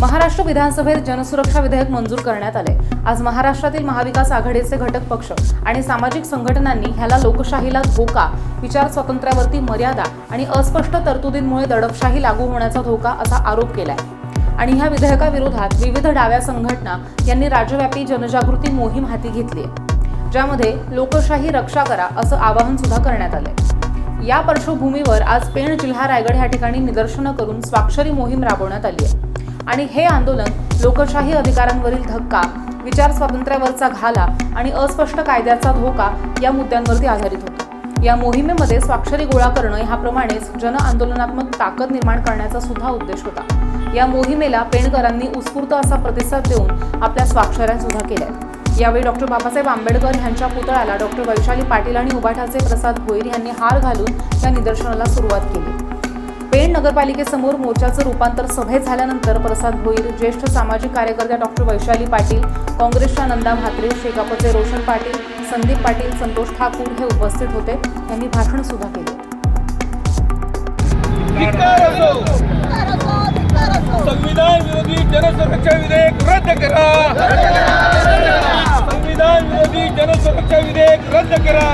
महाराष्ट्र विधानसभेत जनसुरक्षा विधेयक मंजूर करण्यात आले. आज महाराष्ट्रातील महाविकास आघाडीचे घटक पक्ष आणि सामाजिक संघटनांनी ह्याला लोकशाहीला धोका विचार स्वातंत्र्यावरती मर्यादा आणि अस्पष्ट तरतुदींमुळे दडपशाही लागू होण्याचा धोका असा आरोप केलाय. आणि ह्या विधेयकाविरोधात विविध डाव्या संघटना यांनी राज्यव्यापी जनजागृती मोहीम हाती घेतली आहे. ज्यामध्ये लोकशाही रक्षा करा असं आवाहन सुद्धा करण्यात आलंय. या पार्श्वभूमीवर आज पेण जिल्हा रायगड या ठिकाणी निदर्शनं करून स्वाक्षरी मोहीम राबवण्यात आली आहे. आणि हे आंदोलन लोकशाही अधिकारांवरील धक्का विचार स्वातंत्र्यावरचा घाला आणि अस्पष्ट कायद्याचा धोका या मुद्द्यांवरती आधारित होतं. या मोहिमेमध्ये स्वाक्षरी गोळा करणं ह्याप्रमाणेच जन आंदोलनात्मक ताकद निर्माण करण्याचा सुद्धा उद्देश होता. या मोहिमेला पेणकरांनी उत्स्फूर्त असा प्रतिसाद देऊन आपल्या स्वाक्षऱ्या सुद्धा केल्या. यावेळी डॉक्टर बाबासाहेब आंबेडकर यांच्या पुतळ्याला डॉक्टर वैशाली पाटील आणि उबाठाचे प्रसाद भोईर यांनी हार घालून या निदर्शनाला सुरुवात केली. नगरपालिकेसमोर मोर्चाचं रूपांतर सभेत झाल्यानंतर प्रसाद भोईर ज्येष्ठ सामाजिक कार्यकर्त्या डॉक्टर वैशाली पाटील काँग्रेसच्या नंदा म्हात्रे शेकापचे रोशन पाटील संदीप पाटील संतोष ठाकूर हे उपस्थित होते. यांनी भाषण सुद्धा केले. संविधान विरोधी जनसुरक्षा विधेयक रद्द करा. संविधान विरोधी जनसुरक्षा विधेयक रद्द करा.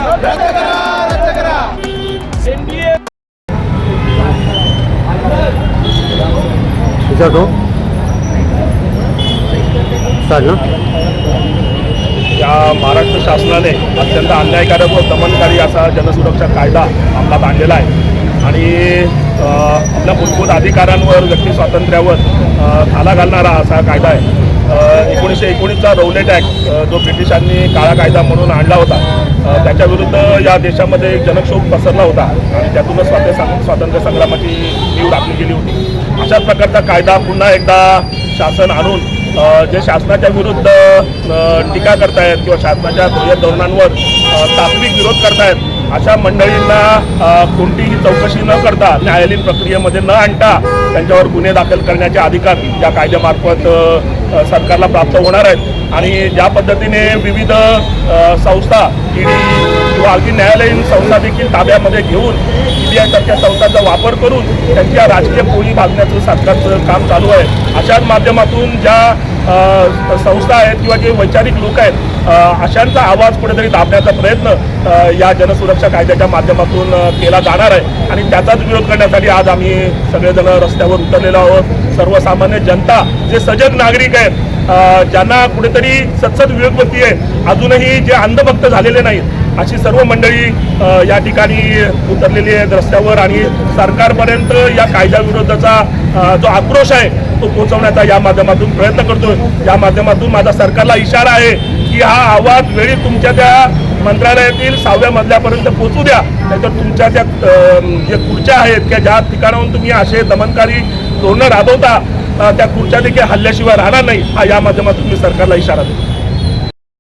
विचारतो चाल ना या महाराष्ट्र शासनाने अत्यंत अन्यायकारक व दमनकारी असा जनसुरक्षा कायदा अंमलात आणलेला आहे. आणि आपल्या मूलभूत अधिकारांवर व्यक्ती स्वातंत्र्यावर थाला घालणारा असा कायदा आहे. एकोणीसशे एकोणीसचा रौलेट ॲक्ट जो ब्रिटिशांनी काळा कायदा म्हणून आणला होता त्याच्याविरुद्ध या देशामध्ये जनक्षोभ पसरला होता. आणि त्यातूनच स्वातंत्र्य स्वातंत्र्य संग्रामाची नीव राखली गेली होती. अशाच प्रकारचा कायदा पुन्हा एकदा शासन आणून जे शासनाच्या विरुद्ध टीका करतायत किंवा शासनाच्या ध्येय धोरणांवर तात्विक विरोध करतायत अशा मंडळींना कोणतीही चौकशी न करता न्यायालयीन प्रक्रियेमध्ये न आणता त्यांच्यावर गुन्हे दाखल करण्याचे अधिकार या कायद्यामार्फत सरकारला प्राप्त होणार आहेत. आणि ज्या पद्धतीने विविध संस्था ईडी किंवा अगदी न्यायालयीन संस्था देखील ताब्यामध्ये घेऊन ईडीआयसारख्या संस्थांचा वापर करून त्यांच्या राजकीय पोळी भागण्याचं सरकारचं काम चालू आहे. अशाच माध्यमातून ज्या संस्था आहेत किंवा जे वैचारिक लोक आहेत अशांचा आवाज कुठेतरी दाबण्याचा प्रयत्न या जनसुरक्षा कायद्याच्या माध्यमातून केला जाणार आहे. आणि त्याचाच विरोध करण्यासाठी आज आम्ही सगळेजण रस्त्यावर उतरलेलो आहोत. सर्वसामान्य जनता जे सजग नागरिक आहेत ज्यांना कुठेतरी सत्सद विवेकवती आहे अजूनही जे अंधभक्त झालेले नाहीत अशी सर्व मंडळी या ठिकाणी उतरलेली आहेत रस्त्यावर आणि सरकारपर्यंत या कायद्याविरोधाचा जो आक्रोश आहे तो पोहोचवण्याचा या माध्यमातून प्रयत्न करतोय. या माध्यमातून माझा सरकारला इशारा आहे की हा आवाज वेळी तुमच्या त्या मंत्रालयातील सहाव्या मजल्यापर्यंत पोहोचू द्या. नाहीतर तुमच्या त्या जे खुर्च्या आहेत किंवा ज्या ठिकाणाहून तुम्ही असे दमनकारी धोरणं राबवता त्या खुर्च्या देखील हल्ल्याशिवाय राहणार नाही. हा या माध्यमातून मी सरकारला इशारा देतो.